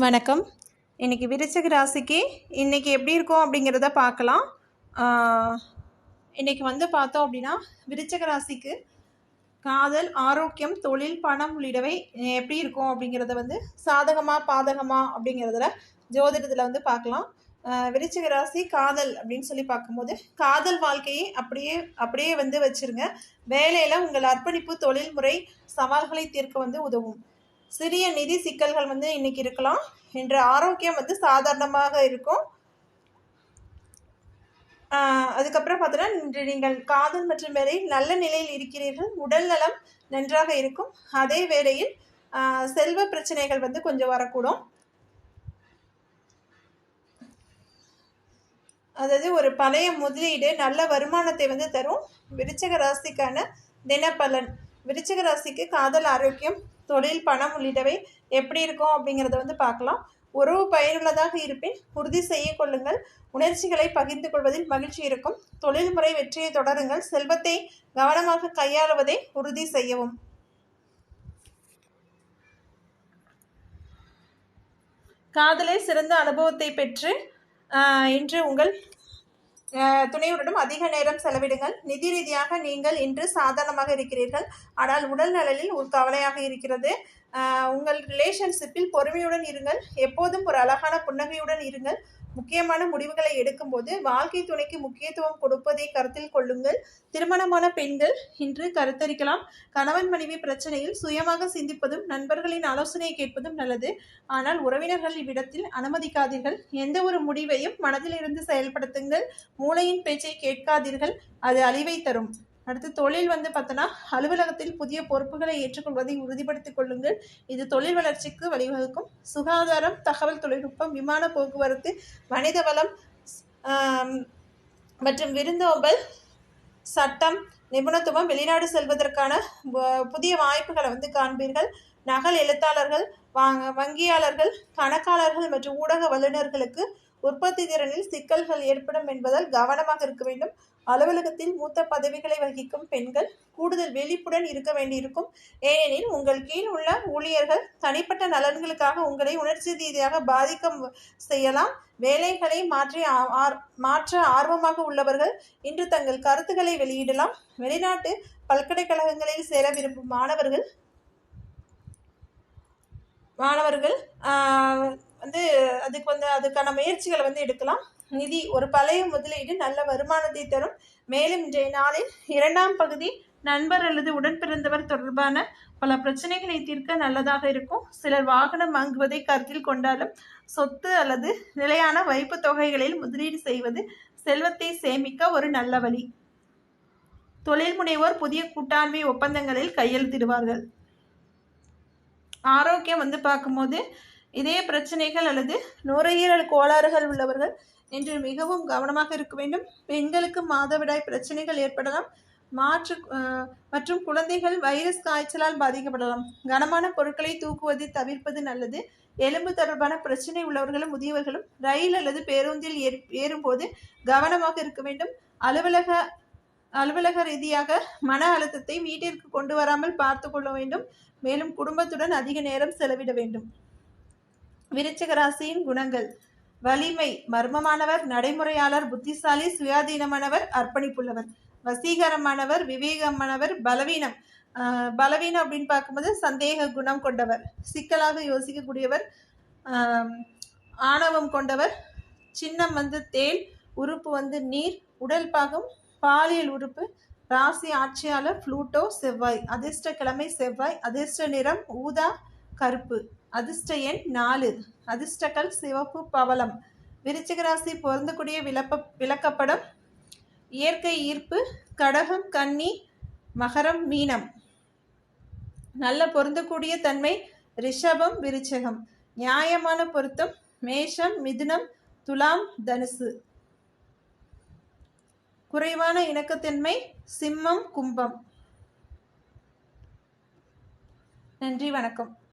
வணக்கம். இன்றைக்கி விருச்சக ராசிக்கு இன்றைக்கி எப்படி இருக்கும் அப்படிங்கிறத பார்க்கலாம். இன்றைக்கி வந்து பார்த்தோம் அப்படின்னா விருச்சக ராசிக்கு காதல் ஆரோக்கியம் தொழில் பணம் உள்ளிடவை எப்படி இருக்கும் அப்படிங்கிறத வந்து சாதகமாக பாதகமாக அப்படிங்கிறதுல ஜோதிடத்தில் வந்து பார்க்கலாம். விருச்சிக ராசி காதல் அப்படின்னு சொல்லி பார்க்கும்போது காதல் வாழ்க்கையை அப்படியே அப்படியே வந்து வச்சுருங்க. வேலையில் உங்கள் அர்ப்பணிப்பு தொழில்முறை சவால்களை தீர்க்க வந்து உதவும். சிறிய நிதி சிக்கல்கள் வந்து இன்னைக்கு இருக்கலாம். என்ற ஆரோக்கியம் வந்து சாதாரணமாக இருக்கும். அதுக்கப்புறம் பார்த்தோன்னா இன்று நீங்கள் காதல் மற்றும் வேலையில் நல்ல நிலையில் இருக்கிறீர்கள். உடல் நலம் நன்றாக இருக்கும். அதே வேளையில் செல்வ பிரச்சனைகள் வந்து கொஞ்சம் வரக்கூடும். அதாவது ஒரு பழைய முதலீடு நல்ல வருமானத்தை வந்து தரும். விருச்சக ராசிக்கான தினப்பலன். விருச்சக ராசிக்கு காதல் ஆரோக்கியம் தொழில் பணம் உள்ளிட்டவை எப்படி இருக்கும் அப்படிங்கிறத வந்து பார்க்கலாம். உறவு பயனுள்ளதாக இருப்பின் உறுதி செய்ய கொள்ளுங்கள். உணர்ச்சிகளை பகிர்ந்து கொள்வதில் மகிழ்ச்சி இருக்கும். தொழில்முறை வெற்றியை தொடருங்கள். செல்வத்தை கவனமாக கையாளுவதை உறுதி செய்யவும். காதலே சிறந்த அனுபவத்தை பெற்று இன்று உங்கள் துணையுடனும் அதிக நேரம் செலவிடுங்கள். நிதி ரீதியாக நீங்கள் இன்று சாதாரணமாக இருக்கிறீர்கள். ஆனால் உடல் நலனில் ஒரு கவலையாக இருக்கிறது. உங்கள் ரிலேஷன்ஷிப்பில் பொறுமையுடன் இருங்கள். எப்போதும் ஒரு அழகான புன்னகையுடன் இருங்கள். முக்கியமான முடிவுகளை எடுக்கும்போது வாழ்க்கை துணைக்கு முக்கியத்துவம் கொடுப்பதை கருத்தில் கொள்ளுங்கள். திருமணமான பெண்கள் இன்று கருத்தரிக்கலாம். கணவன் மனைவி பிரச்சனையில் சுயமாக சிந்திப்பதும் நண்பர்களின் ஆலோசனையை கேட்பதும் நல்லது. ஆனால் உறவினர்கள் இவ்விடத்தில் அனுமதிக்காதீர்கள். எந்த ஒரு முடிவையும் மனதிலிருந்து செயல்படுத்துங்கள். மூளையின் பேச்சை கேட்காதீர்கள். அது அழிவை தரும். அடுத்து தொழில் வந்து பார்த்தோன்னா அலுவலகத்தில் புதிய பொறுப்புகளை ஏற்றுக்கொள்வதை உறுதிப்படுத்திக் கொள்ளுங்கள். இது தொழில் வளர்ச்சிக்கு வழிவகுக்கும். சுகாதாரம் தகவல் தொழில்நுட்பம் விமான போக்குவரத்து மனித வளம் மற்றும் விருந்தோம்பல் சட்டம் நிபுணத்துவம் வெளிநாடு செல்வதற்கான புதிய வாய்ப்புகளை வந்து காண்பீர்கள். நகல் எழுத்தாளர்கள் வாங்க வங்கியாளர்கள் கணக்காளர்கள் மற்றும் ஊடக வல்லுநர்களுக்கு உற்பத்தி திறனில் சிக்கல்கள் ஏற்படும் என்பதால் கவனமாக இருக்க வேண்டும். அலுவலகத்தில் மூத்த பதவிகளை வகிக்கும் பெண்கள் கூடுதல் விழிப்புடன் இருக்க வேண்டியிருக்கும். ஏனெனில் உங்கள் கீழ் உள்ள ஊழியர்கள் தனிப்பட்ட நலன்களுக்காக உங்களை உணர்ச்சி ரீதியாக பாதிக்க செய்யலாம். வேலைகளை மாற்றி மாற்ற ஆர்வமாக உள்ளவர்கள் இன்று தங்கள் கருத்துக்களை வெளியிடலாம். வெளிநாட்டு பல்கலைக்கழகங்களில் சேர விரும்பும் மாணவர்கள் மாணவர்கள் வந்து அதுக்கு வந்து அதுக்கான முயற்சிகளை வந்து எடுக்கலாம். நிதி ஒரு பழைய முதலீடு நல்ல வருமானத்தை தரும். மேலும் இன்றைய நாளில் இரண்டாம் பகுதி நண்பர் அல்லது உடன் பிறந்தவர் தொடர்பான பல பிரச்சனைகளை தீர்க்க நல்லதாக இருக்கும். சிலர் வாகனம் வாங்குவதை கருத்தில் கொண்டாலும் சொத்து அல்லது நிலையான வைப்பு தொகைகளில் முதலீடு செய்வது செல்வத்தை சேமிக்க ஒரு நல்ல வழி. தொழில் முனைவோர் புதிய கூட்டாண்மை ஒப்பந்தங்களில் கையெழுத்திடுவார்கள். ஆரோக்கியம் வந்து பார்க்கும்போது இதய பிரச்சனைகள் அல்லது நுரையீரல் கோளாறுகள் உள்ளவர்கள் என்று மிகவும் கவனமாக இருக்க வேண்டும். பெண்களுக்கு மாதவிடாய் பிரச்சனைகள் ஏற்படலாம். மாற்று மற்றும் குழந்தைகள் வைரஸ் காய்ச்சலால் பாதிக்கப்படலாம். கனமான பொருட்களை தூக்குவதை தவிர்ப்பது நல்லது. எலும்பு தொடர்பான பிரச்சனை உள்ளவர்களும் முதியவர்களும் ரயில் அல்லது பேருந்தில் ஏற் ஏறும்போது கவனமாக இருக்க வேண்டும். அலுவலக அலுவலக ரீதியாக மன அழுத்தத்தை வீட்டிற்கு கொண்டு வராமல் பார்த்து கொள்ள வேண்டும். மேலும் குடும்பத்துடன் அதிக நேரம் செலவிட வேண்டும். விருச்சிக ராசியின் குணங்கள். வலிமை மர்மமானவர் நடைமுறையாளர் புத்திசாலி சுயாதீனமானவர் அர்ப்பணிப்புள்ளவர். வசீகரமானவர் விவேகமானவர் பலவீனம். பலவீனம் அப்படின்னு பார்க்கும்போது சந்தேக குணம் கொண்டவர். சிக்கலாக யோசிக்கக்கூடியவர் ஆணவம் கொண்டவர். சின்னம் வந்து தேல் உறுப்பு வந்து நீர் உடல் பாகம் பாலியல் உறுப்பு ராசி ஆட்சியாளர் ஃப்ளூட்டோ செவ்வாய். அதிர்ஷ்ட கிழமை செவ்வாய் அதிர்ஷ்ட நிறம் ஊதா கருப்பு. அதிர்ஷ்ட எண் நாலு. அதிர்ஷ்டக்கல் சிவப்பு பவளம். விருச்சிக ராசி பொருந்தக்கூடிய விளப்ப விளக்கப்படம். இயற்கை ஈர்ப்பு கடகம் கன்னி மகரம் மீனம். நல்ல பொருந்தக்கூடிய தன்மை ரிஷபம் விருச்சகம். நியாயமான பொருத்தம் மேஷம் மிதுனம் துலாம் தனுசு. குறைவான இணக்கத்தன்மை சிம்மம் கும்பம். நன்றி வணக்கம்.